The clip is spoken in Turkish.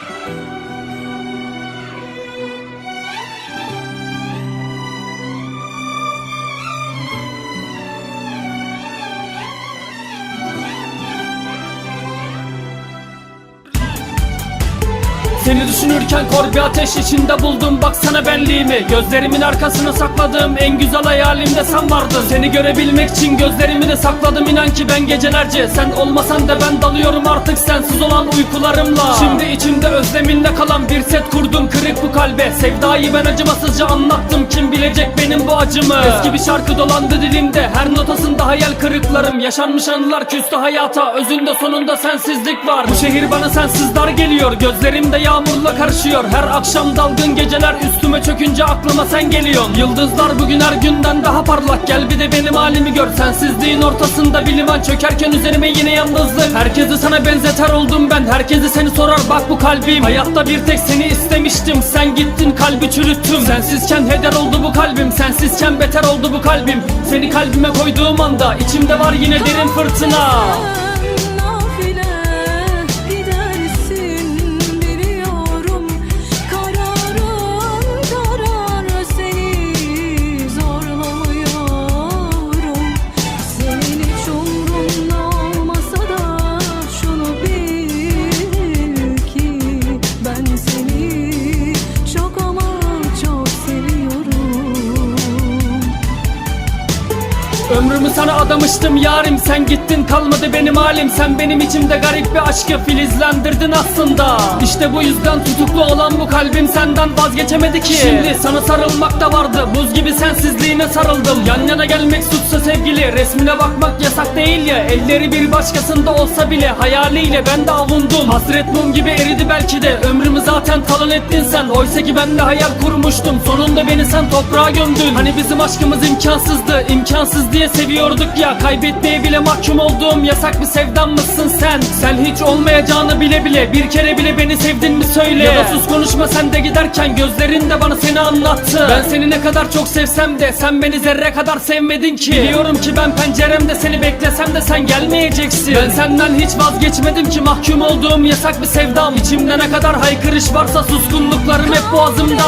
thank you Seni düşünürken kor bir ateş içinde buldum. Baksana benliğimi Gözlerimin arkasına sakladığım en güzel hayalimde sen vardın. Seni görebilmek için gözlerimi de sakladım. İnan ki ben gecelerce Sen olmasan da ben dalıyorum artık sensiz olan uykularımla. Şimdi içimde özleminle kalan bir set kurdum. Kırık bu kalbe Sevdayı ben acımasızca anlattım. Kim bilecek benim bu acımı? Eski bir şarkı dolandı dilimde. Her notasında hayal kırıklarım. Yaşanmış anılar küstü hayata. Özünde sonunda sensizlik var. Bu şehir bana sensiz dar geliyor. Gözlerimde yağmurla karışıyor. Her akşam dalgın geceler üstüme çökünce aklıma sen geliyorsun. Yıldızlar bugün her günden daha parlak. Gel bir de benim halimi gör. Sensizliğin ortasında bir liman çökerken üzerime yine yalnızlık. Herkesi sana benzeter oldum ben. Herkesi seni sorar bak bu kalbim. Hayatta bir tek seni istemiştim. Sen gittin kalbi çürüttüm. Sensizken heder oldu bu kalbim. Sensizken beter oldu bu kalbim. Seni kalbime koyduğum anda içimde var yine derin fırtına Ömrümü sana adamıştım yarim. Sen gittin kalmadı benim halim. Sen benim içimde garip bir aşkı filizlendirdin aslında. İşte bu yüzden tutuklu olan bu kalbim senden vazgeçemedi ki. Şimdi sana sarılmak da vardı. Buz gibi sensizliğine sarıldım. Yan yana gelmek suçsa sevgili. Resmine bakmak yasak değil ya. Elleri bir başkasında olsa bile Hayaliyle ben de avundum. Hasret mum gibi eridi belki de. Ömrümü zaten talan ettin sen. Oysa ki ben de hayal kurmuştum. Sonunda beni sen toprağa gömdün. Hani bizim aşkımız imkansızdı imkansız diye seviyorduk ya Kaybetmeye bile mahkum olduğum yasak bir sevdam mısın sen? Sen hiç olmayacağını bile bile Bir kere bile beni sevdin mi söyle. Ya da sus konuşma sen de giderken Gözlerin de bana seni anlattı. Ben seni ne kadar çok sevsem de Sen beni zerre kadar sevmedin ki. Biliyorum ki ben penceremde seni beklesem de sen gelmeyeceksin. Ben senden hiç vazgeçmedim ki Mahkum olduğum yasak bir sevdam? İçimde ne kadar haykırış varsa suskunluklarım hep boğazımda